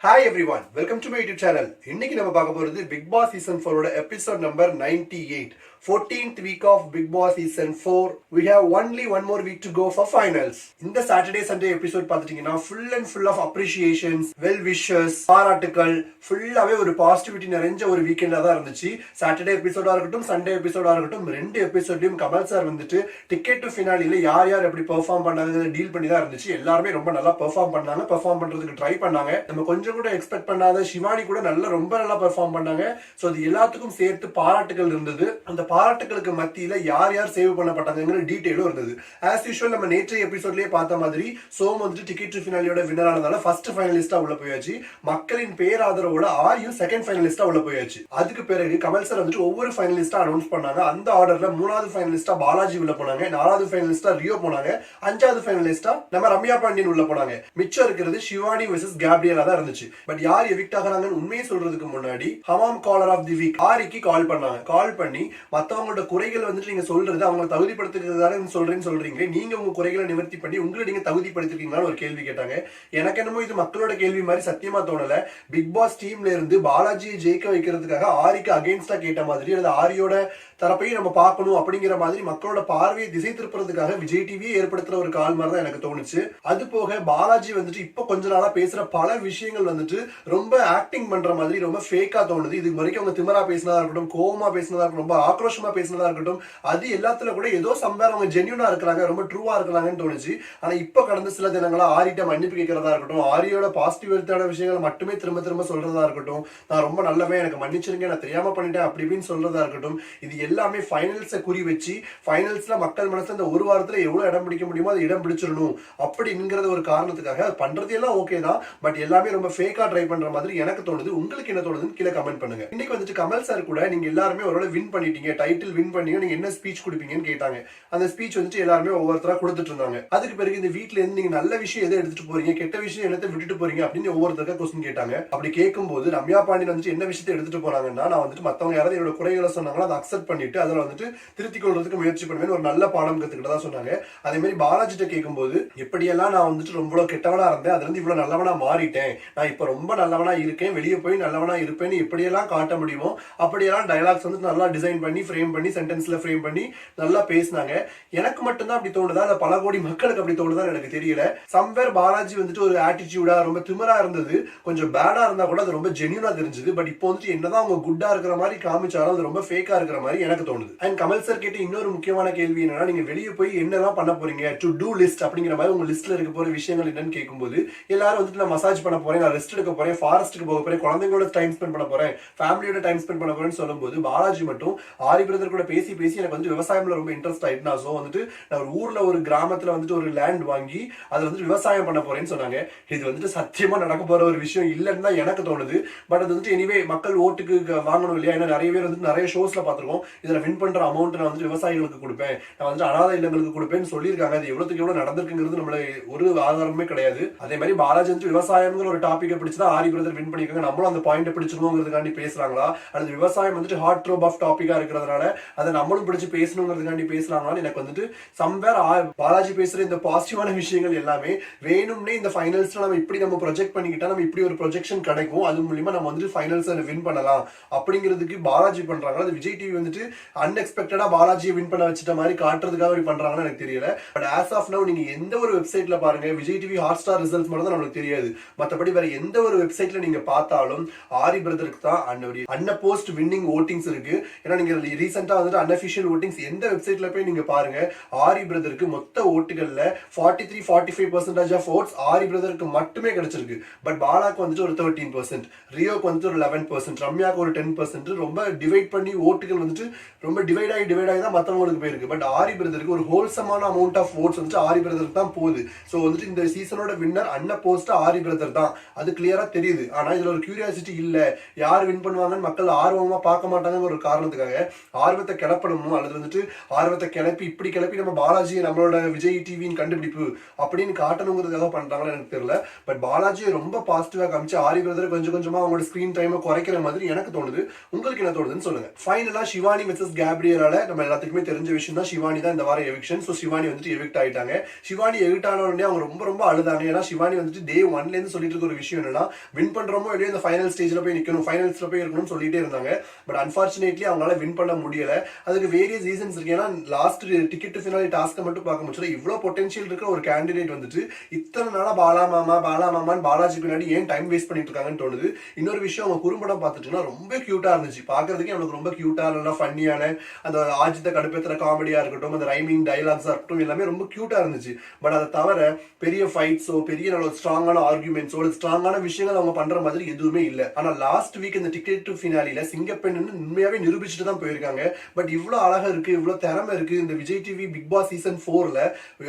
Hi everyone welcome to my YouTube channel இன்னைக்கு நம்ம பார்க்க போகிறது பிக் பாஸ் சீசன் ஃபோரோட episode number ninety eight fourteenth week of Bigg Boss Season four we have only one more week to go for finals இந்த Saturday Sunday episode பார்த்துட்டீங்கன்னா full and full of appreciations well wishes பாராட்டுக்கள் ஃபுல்லாகவே ஒரு positivity நிறைஞ்ச ஒரு வீக்கெண்டாக தான் இருந்துச்சு. Saturday எபிசோடாக இருக்கட்டும் சண்டே எபிசோடாக இருக்கட்டும் ரெண்டு எபிசோட்லையும் கமல் சார் வந்துட்டு டிக்கெட் டு ஃபினாலியில் யார் யார் எப்படி பெர்ஃபார்ம் பண்ணாங்க டீல் பண்ணி தான் இருந்துச்சு. எல்லாருமே ரொம்ப நல்லா பெர்ஃபார்ம் பண்ணாங்க. பெர்ஃபார்ம் பண்ணுறதுக்கு ட்ரை பண்ணாங்க. நம்ம கொஞ்சம் கூட எக்ஸ்பெக்ட் பண்ணாத சிவானி கூட நல்லா ரொம்ப நல்லா பெர்ஃபார்ம் பண்ணாங்க. ஸோ அது எல்லாத்துக்கும் சேர்த்து பாராட்டுகள் இருந்தது. அந்த பாராட்டுகளுக்கு மத்தியில் யார் யார் சேவ் பண்ணப்பட்டாங்கிற டீட்டெயிலும் இருந்தது. ஆஸ் யூஷுவல் நம்ம நேற்றைய எபிசோட்லேயே பார்த்த மாதிரி சோம் வந்துட்டு டிக்கெட் ஃபினாலியோட வின்னர் ஆனதால ஃபர்ஸ்ட் ஃபைனலிஸ்டா உள்ள போயாச்சு. மக்களின் பேராதரவோட ஆரியும் செகண்ட் ஃபைனலிஸ்டா உள்ள போயாச்சு. அதுக்கு பிறகு கமல் சார் வந்துட்டு ஒவ்வொரு ஃபைனலிஸ்டா அனௌன்ஸ் பண்ணாங்க. அந்த ஆர்டர்ல மூணாவது ஃபைனலிஸ்டா பாலாஜி உள்ள போனாங்க. நாலாவது ஃபைனலிஸ்டா ரியோ போனாங்க. அஞ்சாவது ஃபைனலிஸ்டா நம்ம ரம்யா பாண்டியன் உள்ள போனாங்க. மிச்சம் இருக்கிறது சிவானி வெர்சஸ் கேப்ரியலா தான் இருந்துச்சு. பட் யார் எவிக்ட் ஆகிறாங்கன்னு உண்மையை சொல்றதுக்கு முன்னாடி Hamam caller of the week ஆரிக்கு கால் பண்ணாங்க. கால் பண்ணி மத்தவங்களோட குறைகள் வந்துட்டு நீங்க சொல்றது அவங்க தகுதிப்படுத்துறதுக்காக சொல்றேன்னு சொல்றீங்க. நீங்க உங்க குறைகளை நிவர்த்தி பண்ணி உங்களை நீங்க தகுதிப்படுத்திருக்கீங்களான்னு ஒரு கேள்வி கேட்டாங்க. எனக்கு என்னமோ இது மக்களோட கேள்வி மாதிரி சத்தியமா தோணல. பிக் பாஸ் டீம்ல இருந்து பாலாஜியை ஜெயிக்க வைக்கிறதுக்காக ஆரிக்கு அகைன்ஸ்டா கேட்ட மாதிரி அல்லது ஆரியோட தரப்பையும் நம்ம பார்க்கணும் அப்படிங்கிற மாதிரி மக்களோட பார்வையை திசை திருப்புறதுக்காக விஜய் டிவியை ஏற்படுத்துற ஒரு கால் மாதிரி தான் எனக்கு தோணுச்சு. அது போக பாலாஜி வந்துட்டு இப்ப கொஞ்ச நாளா பேசுற பல விஷயங்கள் வந்துட்டு ரொம்ப ஆக்டிங் பண்ற மாதிரி ரொம்ப ஃபேக்கா தோணுது. இது வரைக்கும் அவங்க திமரா பேசினதா இருக்கட்டும் கோவமா பேசினதா இருக்கட்டும் ரொம்ப சந்தோஷமா பேசினதா இருக்கட்டும். அது எல்லாத்துல கூட ஏதோ சம்பேர் அவங்க ஜென்யூனா இருக்கிறாங்க ரொம்ப ட்ரூவா இருக்கிறாங்கன்னு தோணுச்சு. ஆனா இப்ப கடந்த சில தினங்களா ஆரிட்ட மன்னிப்பு கேட்கறதா இருக்கட்டும் ஆரியோட பாசிட்டிவ் எழுத்தான விஷயங்களை மட்டுமே திரும்ப திரும்ப சொல்றதா இருக்கட்டும். நான் ரொம்ப நல்லவே எனக்கு மன்னிச்சிருங்க நான் தெரியாம பண்ணிட்டேன் அப்படி இப்படின்னு சொல்றதா இருக்கட்டும். இது எல்லாமே ஃபைனல்ஸை குறி வச்சு ஃபைனல்ஸ்ல மக்கள் மனசுல இந்த ஒரு வாரத்துல எவ்வளவு இடம் பிடிக்க முடியுமோ அது இடம் பிடிச்சிடணும். அப்படிங்கிறது ஒரு காரணத்துக்காக அது பண்றது எல்லாம் ஓகே தான். பட் எல்லாமே ரொம்ப ஃபேக்கா ட்ரை பண்ற மாதிரி எனக்கு தோணுது. உங்களுக்கு என்ன தோணுதுன்னு கீழே கமெண்ட் பண்ணுங்க. இன்னைக்கு வந்துட்டு கமல் சார் கூட நீங்க எல்லாருமே ஒரு வின் பண்ணிட்டீங்க. டைட்டில் வின் பண்ணீங்க நீங்க என்ன ஸ்பீச் கொடுப்பீங்கன்னு கேட்டாங்க. அந்த ஸ்பீச் வந்துட்டு எல்லாருமே ஒவ்வொருத்தரா கொடுத்துட்டு இருந்தாங்க. அதுக்கு பிறகு இந்த வீட்ல இருந்து நீங்க நல்ல விஷயம் எதை எடுத்துட்டு போறீங்க கெட்ட விஷயம் என்னத்தை விட்டுட்டு போறீங்க அப்படின்னு ஒவ்வொருத்தருக்கா கொஸ்டின் கேட்டாங்க. அப்படி கேட்கும்போது ரம்யா பாண்டியன் வந்துட்டு என்ன விஷயத்தை எடுத்துட்டு போறாங்கன்னா நான் வந்துட்டு மத்தவங்க யாராவது என்னோட குறைகளை சொன்னாங்களோ அதை அக்செப்ட் பண்ணிட்டு அதில் வந்துட்டு திருத்திக் கொள்றதுக்கு முயற்சி பண்ணுவேன் ஒரு நல்ல பாடம் கத்துக்கிட்டதா சொன்னாங்க. அதே மாதிரி பாலாஜிட்ட கேட்கும்போது எப்படியெல்லாம் நான் வந்துட்டு ரொம்ப கெட்டவனா இருந்தேன் அதுல இருந்து இவ்வளவு நல்லவனா மாறிட்டேன். நான் இப்ப ரொம்ப நல்லவனா இருக்கேன் வெளியே போய் நல்லவனா இருப்பேன்னு எப்படியெல்லாம் காட்ட முடியுமோ அப்படியெல்லாம் டைலாக்ஸ் வந்து நல்லா டிசைன் பண்ணி ஃப்ரேம் பண்ணி சென்டென்ஸில் ஃப்ரேம் பண்ணி நல்லா பேசினாங்க. எனக்கு மட்டும்தான் அப்படி தோணுதா? இல்லை பல கோடி மக்களுக்கு அப்படி தோணுதான் எனக்கு தெரியல. சம்வேர் பாலாஜி வந்துட்டு ஒரு ஆட்டிடியூடாக ரொம்ப திமிரா இருந்தது. கொஞ்சம் பேடாக இருந்தால் கூட அது ரொம்ப ஜென்யூனாக தெரிஞ்சது. பட் இப்போ வந்துட்டு என்னதான் அவங்க குட்டாக இருக்கிற மாதிரி காமிச்சாலும் அது ரொம்ப ஃபேக்காக இருக்கிற மாதிரி எனக்கு தோணுது. அண்ட் கமல் சார் கேட்ட இன்னொரு முக்கியமான கேள்வி என்னன்னா நீங்கள் வெளியே போய் என்னெல்லாம் பண்ண போறீங்க? டு டூ லிஸ்ட் அப்படிங்கிற மாதிரி உங்கள் லிஸ்ட்டில் இருக்க போகிற விஷயங்கள் என்னன்னு கேட்கும்போது எல்லாரும் வந்துட்டு நான் மசாஜ் பண்ண போறேன் நான் ரெஸ்ட் எடுக்க போறேன் ஃபாரஸ்ட்டுக்கு போக போறேன் குழந்தைங்களோட டைம் ஸ்பெண்ட் பண்ண போறேன் ஃபேமிலியோட டைம் ஸ்பெண்ட் பண்ண போறேன்னு சொல்லும்போது பாலாஜி மட்டும் ஆர் பிரதர் கூட பேசி பேசி எனக்கு வந்து விவசாயம்ல ரொம்ப இன்ட்ரெஸ்ட் ஆயிட்டு நான் ஸோ வந்துட்டு நான் ஒரு ஊர்ல ஒரு கிராமத்துல வந்துட்டு ஒரு லேண்ட் வாங்கி அதுல வந்துட்டு விவசாயம் பண்ண போறேன்னு சொன்னாங்க. இது வந்துட்டு சத்தியமா நடக்க போற ஒரு விஷயம் இல்லைன்னு தான் எனக்கு தோணுது. பட் அது வந்துட்டு எனிவே மக்கள் ஓட்டுக்கு வாங்கணும் இல்லையா? ஏன்னா நிறைய பேர் வந்துட்டு நிறைய ஷோஸ்ல பார்த்திருக்கோம். இதுல வின் பண்ற அமௌண்ட் நான் வந்துட்டு விவசாயிகளுக்கு கொடுப்பேன். நான் வந்துட்டு அனாதை இல்லங்களுக்கு கொடுப்பேன்னு சொல்லியிருக்காங்க. அது எவ்வளவுக்கு எவ்வளவு நடந்திருக்குங்கிறது நம்மள ஒரு ஆதாரமே கிடையாது. அதே மாதிரி பாலாஜி வந்து விவசாயம்ங்கிற ஒரு டாபிக்கை பிடிச்சதான் ஆரி பிரதர் வின் பண்ணிருக்காங்க நம்மளும் அந்த பாயிண்ட் பிடிச்சிருவோங்கிறதுக்காண்டி பேசுறாங்களா? அல்லது விவசாயம் வந்துட்டு ஹார்ட் ட்ரோப் ஆஃப் டாபிக்கா இருக்கிறதுனால அதை நம்மளும் பிடிச்சி பேசணுங்கிறதுக்காண்டி பேசலாங்களான்னு எனக்கு வந்துட்டு சம்வேர் பாலாஜி பேசுற இந்த பாசிட்டிவான விஷயங்கள் எல்லாமே வேணும்னே இந்த ஃபைனல்ஸ்ல நம்ம இப்படி நம்ம ப்ரொஜெக்ட் பண்ணிக்கிட்டா நம்ம இப்படி ஒரு ப்ரொஜெக்ஷன் கிடைக்கும். அது மூலியமா நம்ம வந்துட்டு ஃபைனல்ஸ் வின் பண்ணலாம். அப்படிங்கிறதுக்கு பாலாஜி பண்றாங்க அது விஜய் டிவி வந்துட்டு அன்எக்ஸ்பெக்டடா பாலாஜியை வின் பண்ண வச்சுட்ட மாதிரி காட்டுறதுக்காக இப்படி பண்றாங்கன்னு எனக்கு தெரியல. பட் ஆஸ் ஆஃப் நவ் நீங்க எந்த ஒரு வெப்சைட்ல பாருங்க Vijay TV Hotstar results மட்டும் தான் நம்மளுக்கு தெரியாது. மத்தபடி வேற எந்த ஒரு வெப்சைட்ல நீங்க பார்த்தாலும் ஆரி பிரதருக்கு தான் அன்ன அன்ன போஸ்ட் வின்னிங் ஓட்டிங்ஸ் இருக்கு. ஏன்னா நீங்க ரீசெண்டாக வந்துட்டு அன்அஃபிஷியல் ஓட்டிங்ஸ் எந்த வெப்சைட்ல போய் நீங்க பாருங்க. ஆரி பிரதருக்கு மொத்த ஓட்டுகள்ல forty three forty five percentage of votes Aari பிரதருக்கு மட்டுமே கிடைச்சிருக்கு. பட் பாலாக்கு வந்துட்டு ஒரு தேர்ட்டீன் பர்சன்ட் ரியோக்கு வந்துட்டு ஒரு லெவன் பர்சன்ட் ரம்யாக்கு ஒரு டென் பர்சன்ட் ரொம்ப டிவைட் பண்ணி ஓட்டுகள் வந்துட்டு ரொம்ப டிவைட் ஆகி டிவைட் ஆகி தான் மற்றவங்களுக்கு போயிருக்கு. பட் ஆரி பிரதருக்கு ஒரு ஹோல்சமான அமௌண்ட் ஆஃப் ஓட்ஸ் வந்துட்டு ஆரி பிரதருக்கு தான் போகுது. ஸோ வந்துட்டு இந்த சீசனோட winner unopposed Aari brother தான். அது கிளியரா தெரியுது. ஆனா இதுல ஒரு கியூரியாசிட்டி இல்ல. யார் வின் பண்ணுவாங்கன்னு மக்கள் ஆர்வமா பார்க்க மாட்டாங்க ஒரு காரணத்துக்காக ஆர்வத்தை கிளப்பணுமோ? அல்லது வந்துட்டு ஆர்வத்தை கிளப்பி இப்படி கிளப்பி நம்ம பாலாஜியை நம்மளோட விஜய் டிவியின் கண்டுபிடிப்பு அப்படின்னு காட்டணுங்கிறதுக்காக பண்றாங்களோ எனக்கு தெரியல. பட் பாலாஜியை ரொம்ப பாசிட்டிவாக காமிச்சு ஆரி பிரதர் கொஞ்சம் கொஞ்சமா அவங்களோட ஸ்கிரீன் டைமை குறைக்கிற மாதிரி எனக்கு தோணுது. உங்களுக்கு என்ன தோணுதுன்னு சொல்லுங்க. ஃபைனலாக சிவானி மிஸ்ஸஸ் கேப்ரியலால நம்ம எல்லாத்துக்குமே தெரிஞ்ச விஷயம் தான். சிவானி தான் இந்த வாரம் எவிக்ஷன் ஸோ சிவானி வந்துட்டு எவிக்ட் ஆயிட்டாங்க. சிவானி எவிக்ட் ஆன உடனே அவங்க ரொம்ப ரொம்ப அழுதாங்க. ஏன்னா சிவானி வந்துட்டு டே ஒன்ல இருந்து சொல்லிட்டு இருக்க ஒரு விஷயம் என்னன்னா வின் பண்ணுறோமோ இல்லையோ இந்த ஃபைனல் ஸ்டேஜில் போய் நிக்கணும் ஃபைனல்ஸில் போய் இருக்கணும்னு சொல்லிட்டே இருந்தாங்க. பட் அன்பார்ச்சுனேட்லி அவங்களால வின் பண்ண முடியல. அதுக்கு வேரியஸ் ரீசன்ஸ் இருக்கு. ஏன்னா லாஸ்ட் டிக்கெட் டு ஃபினாலி டாஸ்க்கை மட்டும் பார்க்க முடிச்சல இவ்வளோ பொட்டன்ஷியல் இருக்கிற ஒரு கேண்டிடேட் வந்துட்டு இத்தனை நாளாக பாலா மாமா பாலா மாமான்னு பாலாஜி பின்னாடி ஏன் டைம் வேஸ்ட் பண்ணிட்டு இருக்காங்கன்னு தோணுது. இன்னொரு விஷயம் அவங்க குறும்படம் பார்த்துட்டுனா ரொம்ப க்யூட்டாக இருந்துச்சு. பார்க்கறதுக்கு எனக்கு ரொம்ப க்யூட்டாக நல்லா ஃபன்னியான அந்த ஆஜித்த கடுப்பேற்றுற காமெடியாக இருக்கட்டும் அந்த ரைமிங் டைலாக்ஸாக இருக்கட்டும் எல்லாமே ரொம்ப க்யூட்டாக இருந்துச்சு. பட் அதை தவிர பெரிய ஃபைட்ஸோ பெரிய நல்ல ஸ்ட்ராங்கான ஆர்குமெண்ட்ஸோ ஸ்ட்ராங்கான விஷயங்கள் அவங்க பண்ணுற மாதிரி எதுவுமே இல்லை. ஆனால் லாஸ்ட் வீக் இந்த டிக்கெட் டு ஃபினாலியில் சிங்கப்பெண் உண்மையாகவே நிரூபிச்சுட்டு தான் போயிருக்காங்க பட் இவ்வளோ அழகா இருக்கு இவ்வளோ திறமை இருக்கு. இந்த Vijay TV Bigg Boss season ஃபோர்ல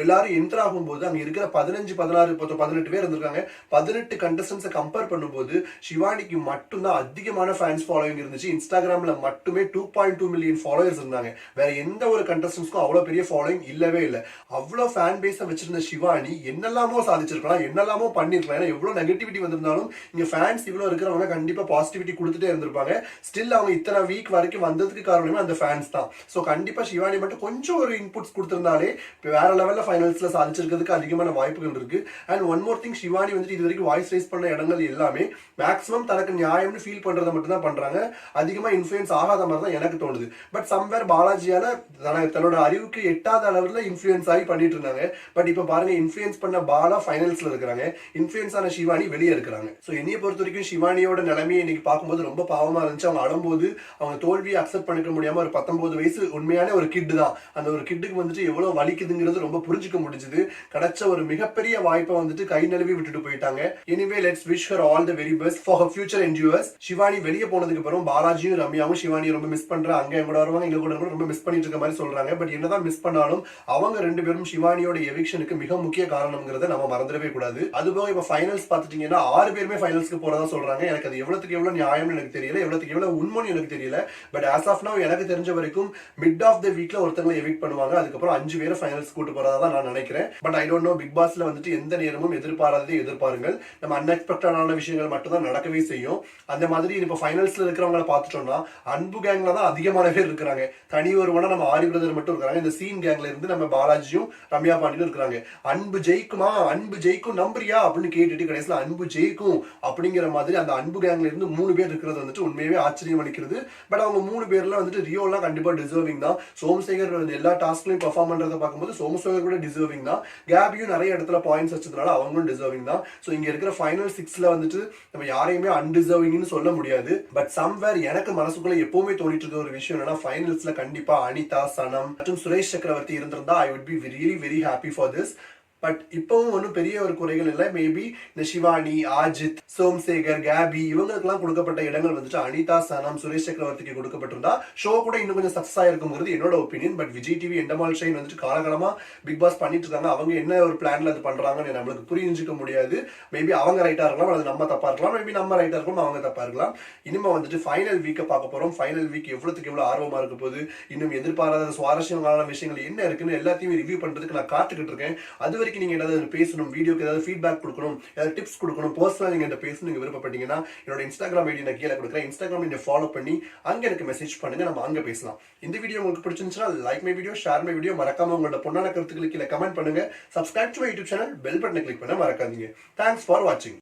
எல்லாரும் என்டர் ஆகும்போது அங்க இருக்கிற பதினஞ்சு பதினாறு பத்து பதினெட்டு பேர் இருந்திருக்காங்க. பதினெட்டு கண்டஸ்டன்ஸை கம்பேர் பண்ணும்போது சிவானிக்கு மட்டும்தான் அதிகமான ஃபேன்ஸ் ஃபாலோவிங் இருந்துச்சு. இன்ஸ்டாகிராம்ல மட்டுமே two point two million followers இருந்தாங்க. வேற எந்த ஒரு கண்டஸ்டன்ஸ்க்கும் அவ்வளோ பெரிய ஃபாலோயிங் இல்லவே இல்லை. அவ்வளவு ஃபேன் பேஸை வச்சிருந்த சிவானி என்னெல்லாமோ சாதிச்சிருக்கலாம் என்னெல்லாமோ பண்ணிருக்கலாம். ஏன்னா எவ்வளோ நெகட்டிவிட்டி வந்திருந்தாலும் இங்க ஃபேன்ஸ் இவ்வளோ இருக்கிறவங்க கண்டிப்பா பாசிட்டிவிட்டி கொடுத்துட்டே இருந்திருப்பாங்க. ஸ்டில் அவங்க இத்தனை வீக் வரைக்கும் வந்ததுக்கு காரணம் அந்த ஃபேன்ஸ் தான். ஸோ கண்டிப்பாக சிவானி மட்டும் கொஞ்சம் ஒரு இன்புட்ஸ் கொடுத்துருந்தாலே வேற லெவலில் ஃபைனல்ஸில் சாதிச்சிருக்கிறதுக்கு அதிகமான வாய்ப்புகள் இருக்கு. And one more thing Shivani வந்துட்டு இது வரைக்கும் வாய்ஸ் ரைஸ் பண்ண இடங்கள் எல்லாமே மேக்ஸிமம் தனக்கு நியாயம்னு ஃபீல் பண்றதை மட்டும் தான் பண்றாங்க. அதிகமா இன்ஃபுளுன்ஸ் ஆகாத மாதிரி தான் எனக்கு தோணுது. பட் சம்வேர் பாலாஜியால் தன்னோட அறிவுக்கு எட்டாத அளவில் இன்ஃப்ளூயன்ஸ் ஆகி பண்ணிட்டு இருந்தாங்க. பட் இப்போ பாருங்க இன்ஃப்ளூயன்ஸ் பண்ண பாலா ஃபைனல்ஸில் இருக்கிறாங்க. இன்ஃப்ளூயன்ஸ் ஆன சிவானி வெளியே இருக்கிறாங்க. ஸோ என்னையை பொறுத்த வரைக்கும் சிவானியோட நிலைமையை இன்னைக்கு பார்க்கும்போது ரொம்ப பாவமாக இருந்துச்சு. அவங்க அழும்போது அவங்க தோல்வியை அக்செப்ட் பண்ணிக்க முடியாம ஒரு பத்தொன்பது வயசு உண்மையான ஒரு கிட்டு தான். அந்த ஒரு கிட்டுக்கு வந்துட்டு எவ்வளவு வலிக்குதுங்கிறது ரொம்ப புரிஞ்சுக்க முடிஞ்சுது. கிடைச்ச ஒரு மிகப்பெரிய வாய்ப்பை வந்துட்டு கை நழுவி விட்டுட்டு போயிட்டாங்க. Anyway let's wish her all the very best for future என்ஜியூஸ் Shivani வெளியே போனதுக்கு அப்புறம் பாலாஜியும் ரம்யாவும் சிவானியை ரொம்ப மிஸ் பண்ற அங்க எங்க கூட வருவாங்க எங்க கூட ரொம்ப மிஸ் பண்ணிட்டு இருக்க மாதிரி சொல்றாங்க. பட் என்னதான் மிஸ் பண்ணாலும் அவங்க ரெண்டு பேரும் சிவானியோட எவிக்ஷனுக்கு மிக முக்கிய காரணம்ங்கிறத நம்ம மறந்துடவே கூடாது. அதுபோக இப்ப ஃபைனல்ஸ் பார்த்துட்டீங்கன்னா ஆறு பேருமே ஃபைனல்ஸ்க்கு போறதா சொல்றாங்க. எனக்கு அது எவ்வளவுக்கு எவ்வளவு நியாயம்னு எனக்கு தெரியல எவ்வளவுக்கு எவ்வளவு உண்மைன்னு எனக்கு தெரியல. பட் ஆஸ் ஆஃப் நவ் எனக்கு தெரிஞ்ச வரைக்கும் மிட் ஆஃப் த வீக்ல ஒருத்தங்களை எவிட் பண்ணுவாங்க. அதுக்கப்புறம் அஞ்சு பேரை ஃபைனல்ஸ் கூட்டு போறதா தான் நான் நினைக்கிறேன். But I don't know Bigg பாஸ்ல வந்துட்டு எந்த நேரமும் எதிர்பாராததை எதிர்பாருங்கள். நம்ம அன்எக்ஸ்பெக்டடான விஷயங்கள் மட்டும் தான் நடக்கவே செய்யும். அந்த மாதிரி இப்ப ஃபைனல்ஸ்ல இருக்கிறவங்கள பார்த்துட்டோம்னா அன்பு கேங்ல தான் அதிகமான பேர் இருக்கிறாங்க. தனி ஒருவனா நம்ம ஆரி பிரதர் மட்டும் இருக்காங்க இந்த சீன் கேங்ல இருந்து நம்ம பாலாஜியும் ரம்யா பாண்டியும் இருக்கிறாங்க. அன்பு ஜெயிக்குமா? அன்பு ஜெயிக்கும் நம்புறியா? அப்படின்னு கேட்டுட்டு கடைசியில அன்பு ஜெயிக்கும் அப்படிங்கிற மாதிரி அந்த அன்பு கேங்ல இருந்து மூணு பேர் இருக்கிறது வந்துட்டு உண்மையாவே ஆச்சரியம் அளிக்கிறது. பட் அவங்க மூணு பேர்ல வந்துட்டு ரியோலாம் கண்டிப்பா டிசர்விங் தான். சோமசேகர் வந்து எல்லா டாஸ்க்லையும் பெர்ஃபார்ம் பண்றதை பார்க்கும்போது சோமசேகர் கூட டிசர்விங் தான். கேபியும் நிறைய இடத்துல பாயிண்ட்ஸ் வச்சதுனால அவங்களும் டிசர்விங் தான். ஸோ இங்க இருக்கிற ஃபைனல் சிக்ஸ்ல வந்துட்டு நம்ம யாரையுமே அன்டிசர்விங்னு சொல்ல முடியாது. பட் சம்வேர் எனக்கு மனசுக்குள்ள எப்பவுமே தோணிட்டு இருக்க ஒரு விஷயம் என்னன்னா ஃபைனல்ஸில் கண்டிப்பா அனிதா சனம் மற்றும் சுரேஷ் சக்கரவர்த்தி இருந்திருந்தா I would be really very happy for this but இப்பவும் ஒன்றும் பெரிய ஒரு குறைகள் இல்லை. மேபி இந்த சிவானி ஆஜித் சோம்சேகர் கேபி இவங்களுக்குலாம் கொடுக்கப்பட்ட இடங்கள் வந்துட்டு அனிதா சனம் சுரேஷ் சக்கரவர்த்திக்கு கொடுக்கப்பட்டிருந்தா ஷோ கூட இன்னும் கொஞ்சம் சக்ஸஸ் ஆயிருக்குங்கிறது என்னோட opinion but Vijay TV Endemol Shine வந்துட்டு காலகாலமா பிக் பாஸ் பண்ணிட்டு இருக்காங்க. அவங்க என்ன ஒரு பிளான்ல அது பண்றாங்கன்னு நம்மளுக்கு புரிஞ்சுக்க முடியாது. மேபி அவங்க ரைட்டா இருக்கலாம் அது நம்ம தப்பா இருக்கலாம். மேபி நம்ம ரைட்டா இருக்கலாம் அவங்க தப்பா இருக்கலாம். இனிமே வந்துட்டு ஃபைனல் வீக்கை பார்க்க போறோம். ஃபைனல் வீக் எவ்வளவுக்கு எவ்வளவு ஆர்வமா இருக்க போது இன்னும் எதிர்பாராத சுவாரஸ்யமான விஷயங்கள் என்ன இருக்குன்னு எல்லாத்தையும் ரிவ்யூ பண்றதுக்கு நான் காத்துக்கிட்டு இருக்கேன். அது வரைக்கும் நீங்க ஏதாவது பேசணும் வீடியோக்கு ஏதாவது ஃபீட்பேக் கொடுக்கணும் ஏதாவது டிப்ஸ் கொடுக்கணும் பர்சனலாக நீங்க இந்த பேசணும் நீங்கள் விருப்பப்பட்டீங்கன்னா என்னோட இன்ஸ்டாகிராம் ஐடி நான் கீழே கொடுக்குறேன். இன்ஸ்டாகிராம் நீங்கள் ஃபாலோ பண்ணி அங்க எனக்கு மெசேஜ் பண்ணுங்க நம்ம அங்க பேசலாம். இந்த வீடியோ உங்களுக்கு பிடிச்சிருந்துச்சுன்னா like my video share my video மறக்காம உங்களோட பொண்ணான கருத்துக்களுக்கு கீழே கமெண்ட் பண்ணுங்க. Subscribe to YouTube channel bell பட்டனை கிளிக் பண்ண மறக்காதீங்க. தேங்க்ஸ் ஃபார் வாட்சிங்